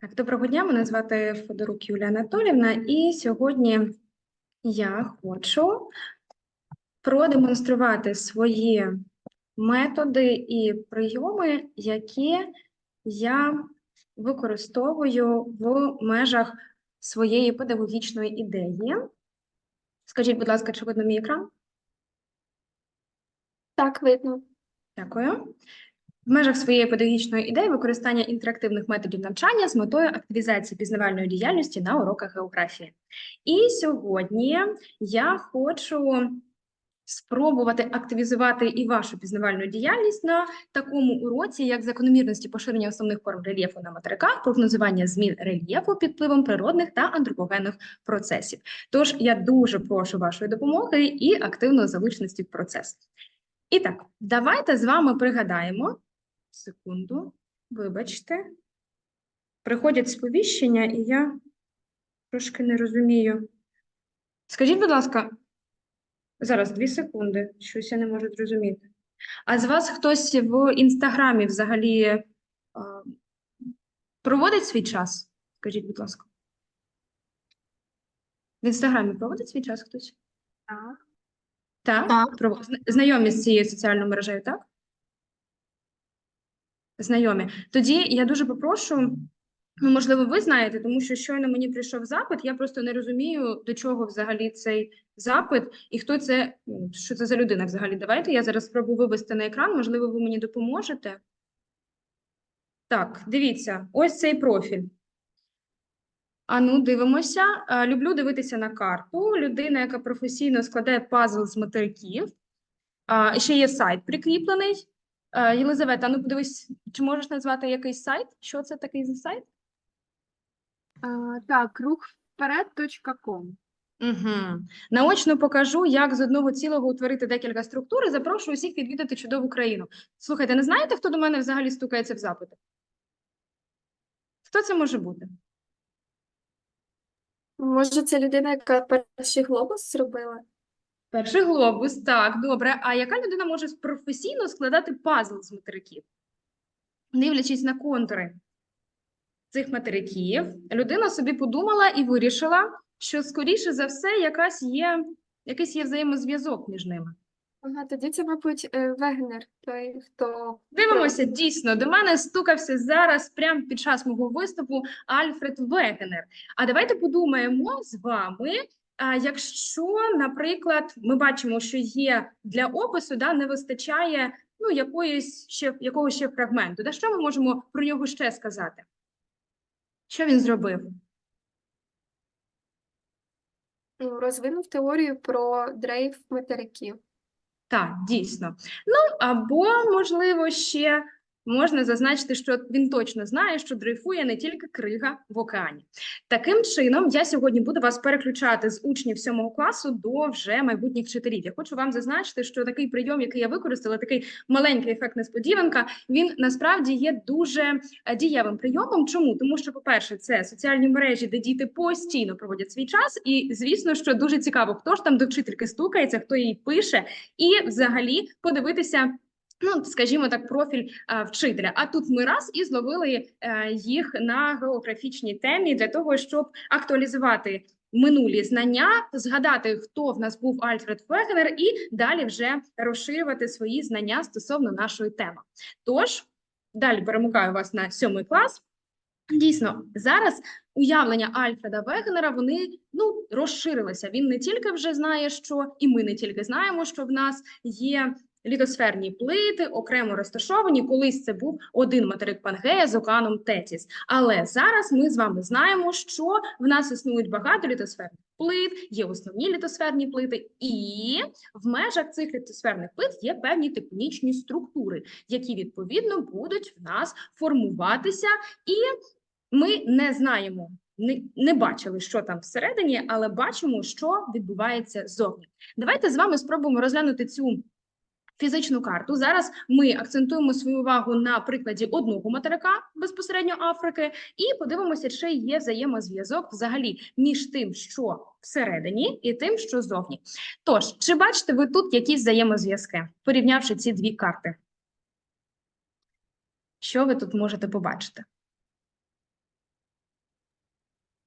Так, доброго дня, мене звати Федорук Юлія Анатолівна, і сьогодні я хочу продемонструвати свої методи і прийоми, які я використовую в межах своєї педагогічної ідеї. Скажіть, будь ласка, чи видно мій екран? Так, видно. Дякую. В межах своєї педагогічної ідеї використання інтерактивних методів навчання з метою активізації пізнавальної діяльності на уроках географії. І сьогодні я хочу спробувати активізувати і вашу пізнавальну діяльність на такому уроці, як закономірності поширення основних форм рельєфу на материках, прогнозування змін рельєфу під впливом природних та антропогенних процесів. Тож я дуже прошу вашої допомоги і активної залученості в процес. І так, давайте з вами пригадаємо. Секунду, вибачте. Приходять сповіщення, і я трошки не розумію. Скажіть, будь ласка, зараз дві секунди, щось я не можу зрозуміти. А з вас хтось в інстаграмі взагалі проводить свій час? Скажіть, будь ласка. В інстаграмі проводить свій час хтось? Так. Так? Так. Знайомі з цією соціальною мережею, так? Знайомі. Тоді я дуже попрошу, ну, можливо, ви знаєте, тому що щойно мені прийшов запит, я просто не розумію, до чого взагалі цей запит і хто це, що це за людина взагалі. Давайте я зараз спробую вивести на екран, можливо, ви мені допоможете. Так, дивіться, ось цей профіль. А ну, дивимося. Люблю дивитися на карту. Людина, яка професійно складає пазл з материків. Ще є сайт прикріплений. А, Єлизавета, ну подивись, чи можеш назвати якийсь сайт? Що це такий за сайт? А, так, рухвперед.ком. Угу. Наочно покажу, як з одного цілого утворити декілька структур і запрошую усіх відвідати чудову країну. Слухайте, не знаєте, хто до мене взагалі стукається в запити? Хто це може бути? Може, це людина, яка перший глобус зробила? Перший глобус, так, добре. А яка людина може професійно складати пазл з материків? Дивлячись на контури цих материків, людина собі подумала і вирішила, що, скоріше за все, якась є, якийсь є взаємозв'язок між ними. Ага, тоді це, мабуть, е, Вегнер, той, хто Дивимося, дійсно, до мене стукався зараз, прямо під час мого виступу, Альфред Вегенер. А давайте подумаємо з вами, якщо, наприклад, ми бачимо, що є для опису, да, не вистачає ну, якоїсь ще, якогось ще фрагменту. Да, що ми можемо про нього ще сказати? Що він зробив? ну, розвинув теорію про дрейф материків. Так, дійсно. Ну, або, можливо, ще можна зазначити, що він точно знає, що дрейфує не тільки крига в океані. Таким чином, я сьогодні буду вас переключати з учнів сьомого класу до вже майбутніх вчителів. Я хочу вам зазначити, що такий прийом, який я використала, такий маленький ефект несподіванка, він насправді є дуже е, дієвим прийомом. Чому? Тому що, по-перше, це соціальні мережі, де діти постійно проводять свій час, і звісно, що дуже цікаво, хто ж там до вчительки стукається, хто їй пише, і взагалі подивитися. Ну, скажімо так, профіль а, вчителя. А тут ми раз і зловили е, їх на географічній темі для того, щоб актуалізувати минулі знання, згадати, хто в нас був Альфред Вегнер, і далі вже розширювати свої знання стосовно нашої теми. Тож далі перемикаю вас на сьомий клас. Дійсно, зараз уявлення Альфреда Вегнера вони ну розширилися. Він не тільки вже знає, що і ми не тільки знаємо, що в нас є літосферні плити, окремо розташовані. Колись це був один материк Пангея з океаном Тетіс. Але зараз ми з вами знаємо, що в нас існують багато літосферних плит, є основні літосферні плити, і в межах цих літосферних плит є певні тектонічні структури, які відповідно будуть в нас формуватися, і ми не знаємо. Не, не бачили, що там всередині, але бачимо, що відбувається ззовні. Давайте з вами спробуємо розглянути цю фізичну карту. Зараз ми акцентуємо свою увагу на прикладі одного материка безпосередньо Африки, і подивимося, чи є взаємозв'язок взагалі між тим, що всередині, і тим, що зовні. Тож, чи бачите ви тут якісь взаємозв'язки, порівнявши ці дві карти? Що ви тут можете побачити?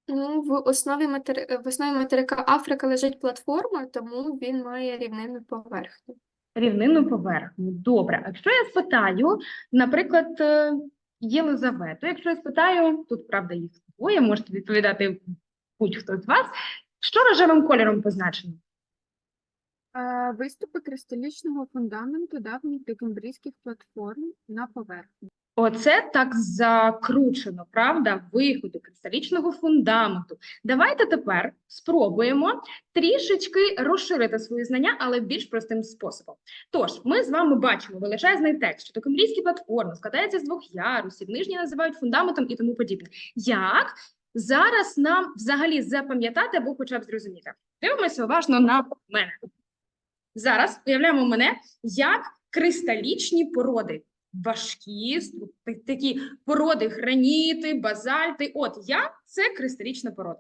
Ну, в основі матери... в основі материка Африка лежить платформа, тому він має рівнинну поверхню. Рівнинну поверхню. Добре. А якщо я спитаю, наприклад, е, Єлизавету, якщо я спитаю, тут, правда, їх двоє, можете відповідати будь-хто з вас, що рожевим кольором позначено? Е, Виступи кристалічного фундаменту давніх декембрійських платформ на поверхні. Оце так закручено, правда? Виходи кристалічного фундаменту. Давайте тепер спробуємо трішечки розширити свої знання, але більш простим способом. Тож, ми з вами бачимо величезний текст, що токембрійські платформи складаються з двох ярусів, нижні називають фундаментом і тому подібне. Як зараз нам взагалі запам'ятати або хоча б зрозуміти? Дивимося уважно на мене. Зараз уявляємо мене як кристалічні породи важкі, такі породи граніти, базальти. От я це кристалічна порода.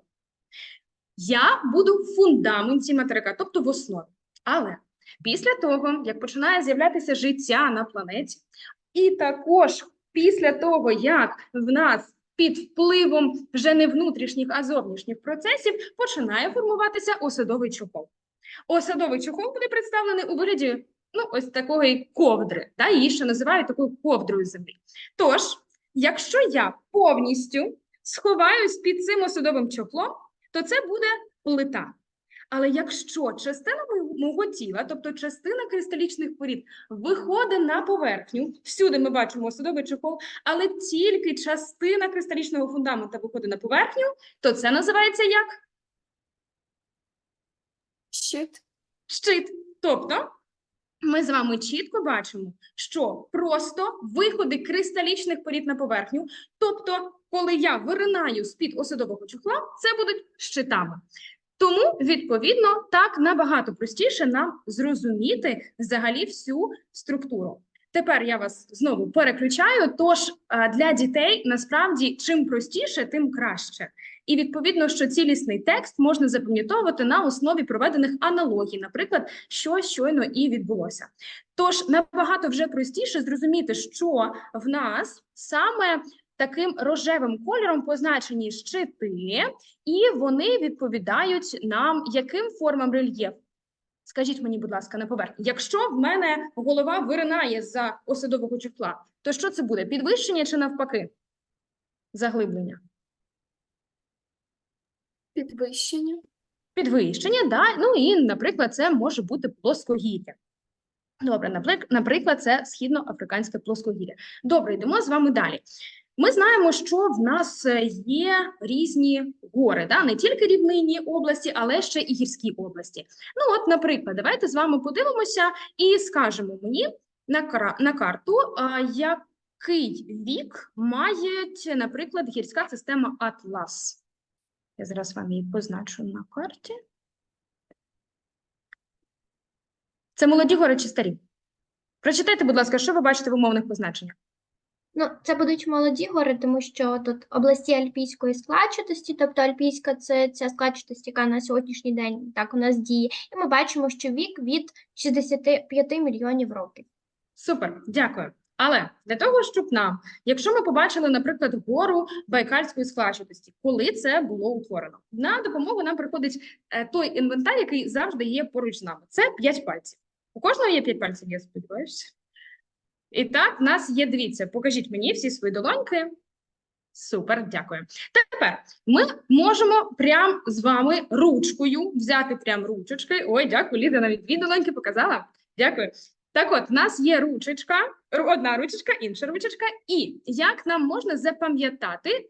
Я буду в фундаменті материка, тобто в основі. Але після того, як починає з'являтися життя на планеті, і також після того, як в нас під впливом вже не внутрішніх, а зовнішніх процесів починає формуватися осадовий чохол. Осадовий чохол буде представлений у вигляді ну, ось такої ковдри, та, її ще називають такою ковдрою землі. Тож, якщо я повністю сховаюсь під цим осадовим чохлом, то це буде плита. Але якщо частина мого- мого тіла, тобто частина кристалічних порід, виходить на поверхню, всюди ми бачимо осадовий чохол, але тільки частина кристалічного фундамента виходить на поверхню, то це називається як Щит. щит. Тобто ми з вами чітко бачимо, що просто виходи кристалічних порід на поверхню, тобто, коли я виринаю з-під осадового чохла, це будуть щитами. Тому, відповідно, так набагато простіше нам зрозуміти взагалі всю структуру. Тепер я вас знову переключаю. Тож для дітей насправді чим простіше, тим краще. І відповідно, що цілісний текст можна запам'ятовувати на основі проведених аналогій, наприклад, що щойно і відбулося. Тож набагато вже простіше зрозуміти, що в нас саме таким рожевим кольором позначені щити, і вони відповідають нам яким формам рельєфу. Скажіть мені, будь ласка, на поверхні. Якщо в мене голова виринає з осадового чохла, то що це буде? Підвищення чи навпаки? Заглиблення? Підвищення. Підвищення, да. Ну і, наприклад, це може бути плоскогір'я. Добре, наприклад, це східноафриканське плоскогір'я. Добре, йдемо з вами далі. Ми знаємо, що в нас е, є різні гори, да? не тільки рівнинні області, але ще і гірські області. Ну, от, наприклад, давайте з вами подивимося і скажемо мені на, кара- на карту, який вік має, наприклад, гірська система Атлас. Я зараз вам її позначу на карті. Це молоді гори чи старі? Прочитайте, будь ласка, що ви бачите в умовних позначеннях? Ну, це будуть молоді гори, тому що тут області альпійської складчатості, тобто альпійська це ця складчатість, яка на сьогоднішній день так у нас діє. І ми бачимо, що вік від 65 мільйонів років. Супер, дякую. Але для того, щоб нам, якщо ми побачили, наприклад, гору Байкальської складчатості, коли це було утворено, на допомогу нам приходить е, той інвентар, який завжди є поруч з нами. Це 5 пальців. У кожного є 5 пальців, я сподіваюся. І так, в нас є, дивіться, покажіть мені всі свої долоньки. Супер, дякую. Тепер ми можемо прям з вами ручкою взяти прям ручечки. Ой, дякую, Ліда навіть дві долоньки показала. Дякую. Так от, в нас є ручечка, одна ручечка, інша ручечка. І як нам можна запам'ятати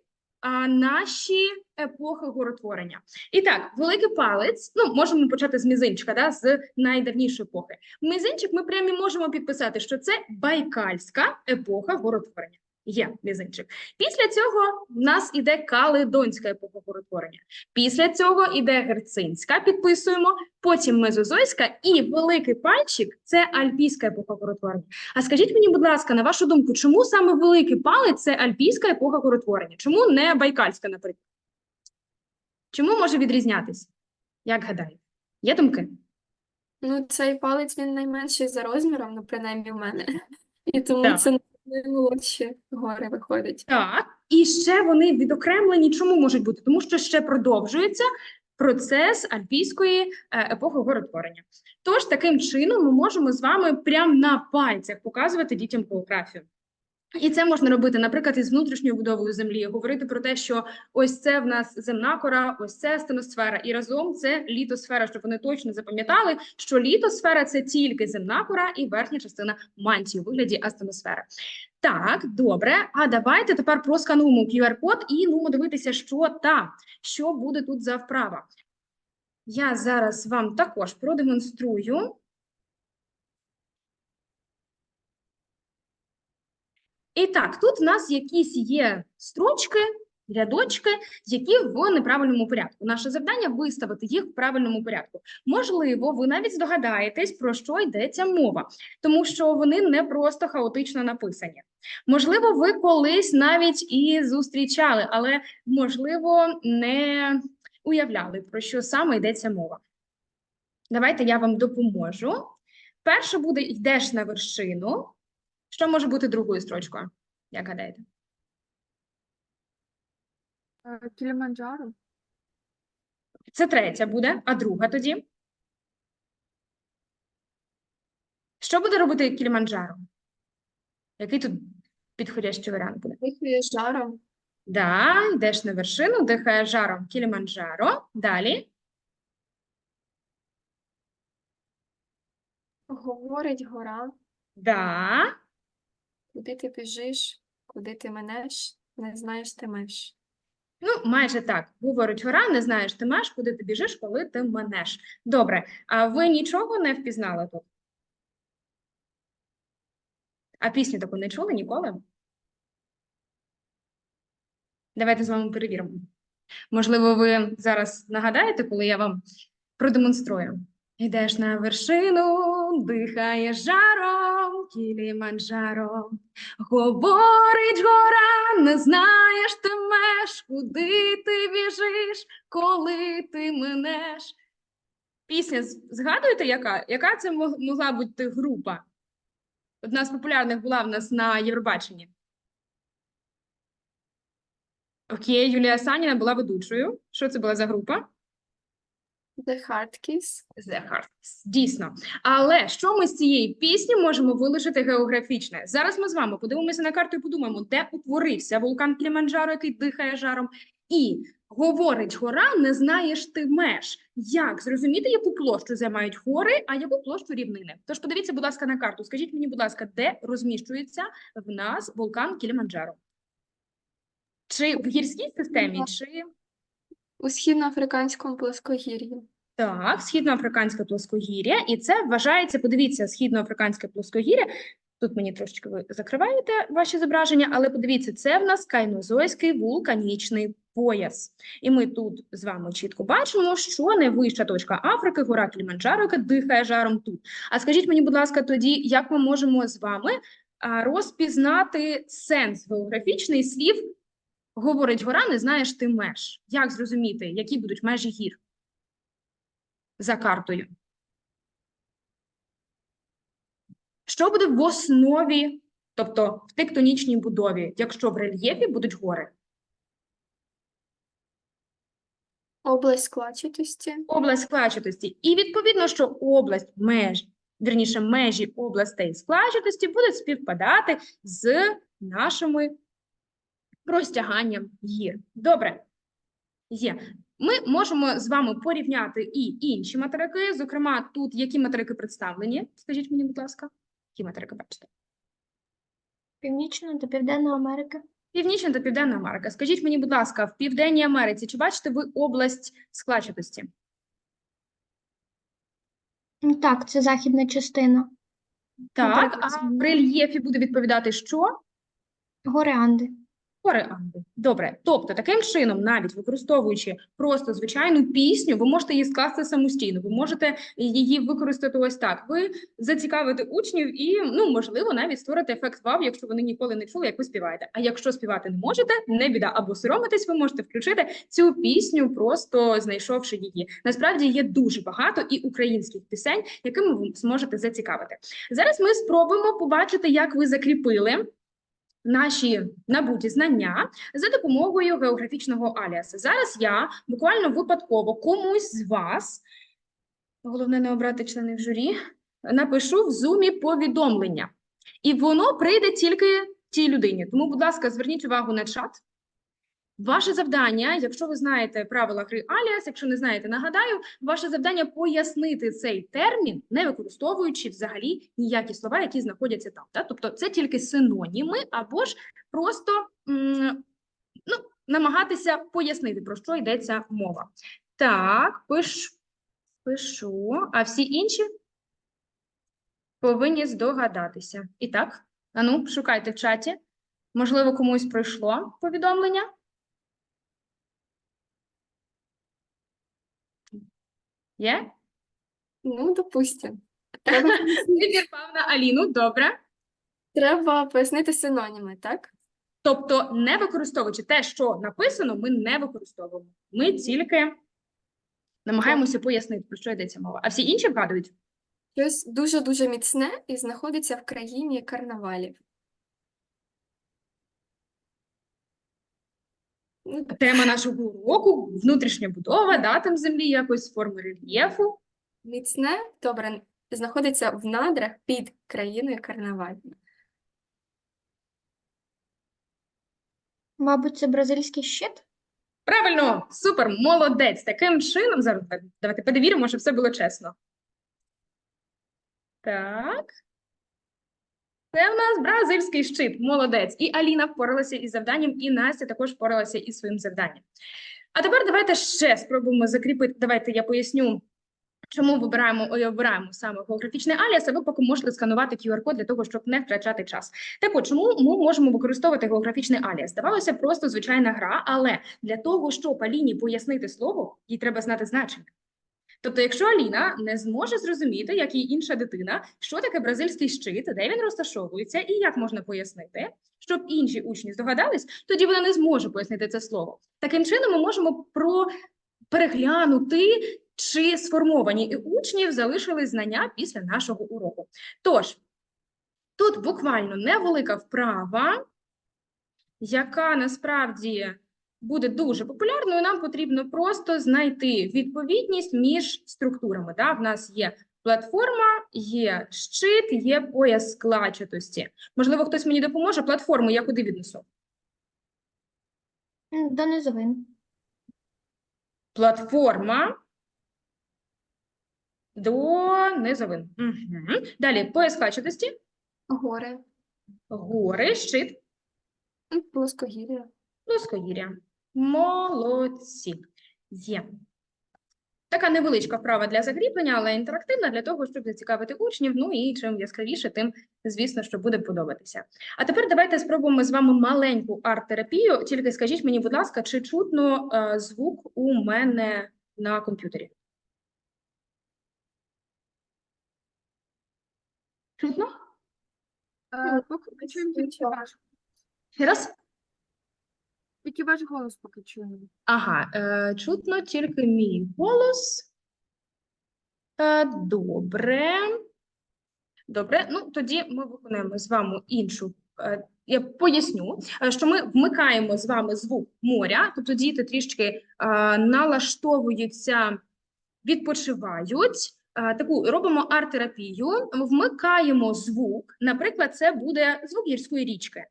наші епохи горотворення? І так, великий палець, ну, можемо почати з мізинчика, да, з найдавнішої епохи. Мізинчик ми прямо можемо підписати, що це байкальська епоха горотворення. Є мізинчик. Після цього в нас іде каледонська епоха горотворення. Після цього іде герцинська, підписуємо, потім мезозойська і великий пальчик це альпійська епоха горотворення. А скажіть мені, будь ласка, на вашу думку, чому саме великий палець це альпійська епоха горотворення? Чому не байкальська, наприклад? Чому може відрізнятися? Як гадаєте? Є думки? Ну, цей палець він найменший за розміром, ну, принаймні в мене. І тому Так. це Наймолодші гори виходить. Так, і ще вони відокремлені чому можуть бути? Тому що ще продовжується процес альпійської е, епохи горотворення. Тож таким чином ми можемо з вами прямо на пальцях показувати дітям географію. І це можна робити, наприклад, із внутрішньою будовою землі, говорити про те, що ось це в нас земна кора, ось це стеносфера, і разом це літосфера, щоб вони точно запам'ятали, що літосфера це тільки земна кора і верхня частина мантії у вигляді астеносфери. Так, добре. А давайте тепер проскануємо QR-код і ну дивитися, що та, що буде тут за вправа. Я зараз вам також продемонструю. І так, тут в нас якісь є строчки, рядочки, які в неправильному порядку. Наше завдання виставити їх в правильному порядку. Можливо, ви навіть здогадаєтесь, про що йдеться мова, тому що вони не просто хаотично написані. Можливо, ви колись навіть і зустрічали, але можливо не уявляли, про що саме йдеться мова. Давайте я вам допоможу. Перше буде йдеш на вершину. Що може бути другою строчкою? Як гадаєте? Е, Кіліманджаро. Це третя буде, а друга тоді. Що буде робити Кіліманджаро? Який тут підходящий варіант буде? Дихає жаром, Да, йдеш на вершину, дихає жаром Кіліманджаро. Далі. говорить гора, Да. Куди ти біжиш, куди ти менеш, не знаєш ти меж. Ну, майже так. Говорить гора, не знаєш ти меж, куди ти біжиш, коли ти манеш. Добре. А ви нічого не впізнали тут? А пісню таку не чули ніколи? Давайте з вами перевіримо. Можливо, ви зараз нагадаєте, коли я вам продемонструю. Йдеш на вершину, дихає жаром, Кіліманджаро. Говорить гора, не знаєш ти меж, куди ти біжиш, коли ти минеш. Пісня, згадуєте, яка? Яка це могла бути група? Одна з популярних була в нас на Євробаченні. Окей, Юлія Саніна була ведучою. Що це була за група? The Hard Kiss. The Hearts. Дійсно. Але що ми з цієї пісні можемо вилишити географічне? Зараз ми з вами подивимося на карту і подумаємо, де утворився вулкан Кіліманджаро, який дихає жаром, і говорить гора, не знаєш ти меж. Як зрозуміти, яку площу займають гори, а яку площу рівнини? Тож подивіться, будь ласка, на карту. Скажіть мені, будь ласка, де розміщується в нас вулкан Кіліманджаро? Чи в гірській системі, чи У східноафриканському плоскогір'ї. Так, східноафриканське плоскогір'я, і це вважається, подивіться, східноафриканське плоскогір'я. Тут мені трошечки ви закриваєте ваші зображення, але подивіться, це в нас кайнозойський вулканічний пояс. І ми тут з вами чітко бачимо, що найвища точка Африки, гора Кіліманджаро, яка дихає жаром тут. А скажіть мені, будь ласка, тоді, як ми можемо з вами розпізнати сенс географічний слів говорить гора, не знаєш ти меж. Як зрозуміти, які будуть межі гір? за картою. Що буде в основі, тобто в тектонічній будові, якщо в рельєфі будуть гори? Область складчатості. Область складчатості. І відповідно, що область меж, вірніше, межі областей складчатості будуть співпадати з нашими розтяганням гір. Добре. Є. Ми можемо з вами порівняти і інші материки. Зокрема, тут які материки представлені? Скажіть мені, будь ласка, які материки бачите? Північна та Південна Америка. Північна та Південна Америка. Скажіть мені, будь ласка, в Південній Америці чи бачите ви область складчатості? Так, це західна частина. Так, а в рельєфі буде відповідати що? Гори Анди. Гори Анди. Добре. Тобто, таким чином, навіть використовуючи просто звичайну пісню, ви можете її скласти самостійно. Ви можете її використати ось так. Ви зацікавите учнів і, ну, можливо, навіть створити ефект вау, якщо вони ніколи не чули, як ви співаєте. А якщо співати не можете, не біда, або соромитесь, ви можете включити цю пісню, просто знайшовши її. Насправді є дуже багато і українських пісень, якими ви зможете зацікавити. Зараз ми спробуємо побачити, як ви закріпили наші набуті знання за допомогою географічного аліаса. Зараз я буквально випадково комусь з вас, головне не обрати членів журі, напишу в зумі повідомлення. І воно прийде тільки тій людині. Тому, будь ласка, зверніть увагу на чат. Ваше завдання, якщо ви знаєте правила гри Аліас, якщо не знаєте, нагадаю, ваше завдання пояснити цей термін, не використовуючи взагалі ніякі слова, які знаходяться там. Да? Тобто це тільки синоніми, або ж просто ну, намагатися пояснити, про що йдеться мова. Так, пишу, пишу. А всі інші повинні здогадатися. І так, ану, шукайте в чаті. Можливо, комусь прийшло повідомлення. Є? Ну, допустимо. Треба, Вибір пав на Аліну, добре. треба пояснити синоніми, так? Тобто, не використовуючи те, що написано, ми не використовуємо. Ми тільки намагаємося пояснити, про що йдеться мова. А всі інші вгадують. Щось дуже-дуже міцне і знаходиться в країні карнавалів. Тема нашого уроку внутрішня будова, датам землі, якось форми рельєфу. Міцне, добре, знаходиться в надрах під країною карнавальною. Мабуть, це бразильський щит? Правильно, супер, молодець. Таким чином, зараз давайте перевіримо, щоб все було чесно. Так. Це в нас бразильський щит, молодець. І Аліна впоралася із завданням, і Настя також впоралася із своїм завданням. А тепер давайте ще спробуємо закріпити. Давайте я поясню, чому вибираємо, ой, обираємо саме географічний аліас, а ви поки можете сканувати QR-код для того, щоб не втрачати час. Так от, чому ми можемо використовувати географічний аліас? Здавалося, просто звичайна гра, але для того, щоб Аліні пояснити слово, їй треба знати значення. Тобто, якщо Аліна не зможе зрозуміти, як і інша дитина, що таке бразильський щит, де він розташовується і як можна пояснити, щоб інші учні здогадались, тоді вона не зможе пояснити це слово. Таким чином, ми можемо про переглянути, чи сформовані і учнів залишили знання після нашого уроку. Тож, тут буквально невелика вправа, яка насправді буде дуже популярною. Нам потрібно просто знайти відповідність між структурами. Да? В нас є платформа, є щит, є пояс складчатості. Можливо, хтось мені допоможе. Платформу я куди віднесу? До низовин. Платформа до низовин. Угу. Далі пояс складчатості, Гори, гори, щит, плоскогір'я. плоскогір'я. Молодці. Є. Така невеличка вправа для закріплення, але інтерактивна для того, щоб зацікавити учнів. Ну і чим яскравіше, тим, звісно, що буде подобатися. А тепер давайте спробуємо з вами маленьку арт-терапію. Тільки скажіть мені, будь ласка, чи чутно е, звук у мене на комп'ютері? Чутно? Е. Ще раз? Тільки ваш голос поки чуємо. Ага, е, чутно тільки мій голос. Е, добре. Добре, ну тоді ми виконаємо з вами іншу. е, я поясню, е, що ми вмикаємо з вами звук моря, тобто діти трішки е, налаштовуються, відпочивають. Е, Таку робимо арт-терапію, вмикаємо звук. Наприклад, це буде звук гірської річки.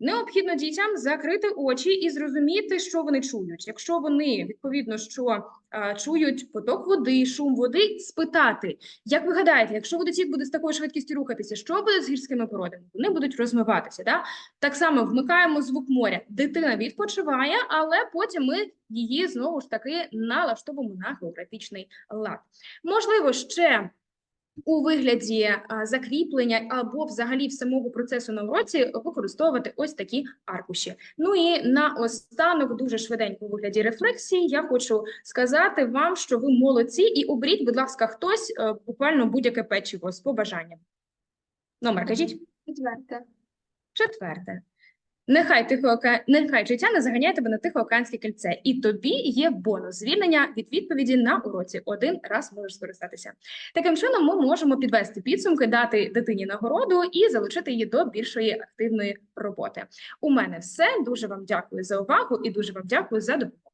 Необхідно дітям закрити очі і зрозуміти, що вони чують. Якщо вони відповідно що а, чують поток води, шум води, спитати, як ви гадаєте, якщо водотік буде з такою швидкістю рухатися, що буде з гірськими породами? Вони будуть розмиватися. Да? Так само вмикаємо звук моря. Дитина відпочиває, але потім ми її знову ж таки налаштовуємо на географічний лад. Можливо, ще у вигляді закріплення або взагалі в самого процесу на уроці використовувати ось такі аркуші. Ну і наостанок, дуже швиденько у вигляді рефлексії, я хочу сказати вам, що ви молодці, і оберіть, будь ласка, хтось е, буквально будь-яке печиво з побажанням. Номер кажіть. Четверте. Четверте. Нехай Тихооке... нехай життя не заганяє тебе на Тихоокеанське кільце, і тобі є бонус звільнення від відповіді на уроці. Один раз можеш скористатися. Таким чином, ми можемо підвести підсумки, дати дитині нагороду і залучити її до більшої активної роботи. У мене все. Дуже вам дякую за увагу і дуже вам дякую за допомогу.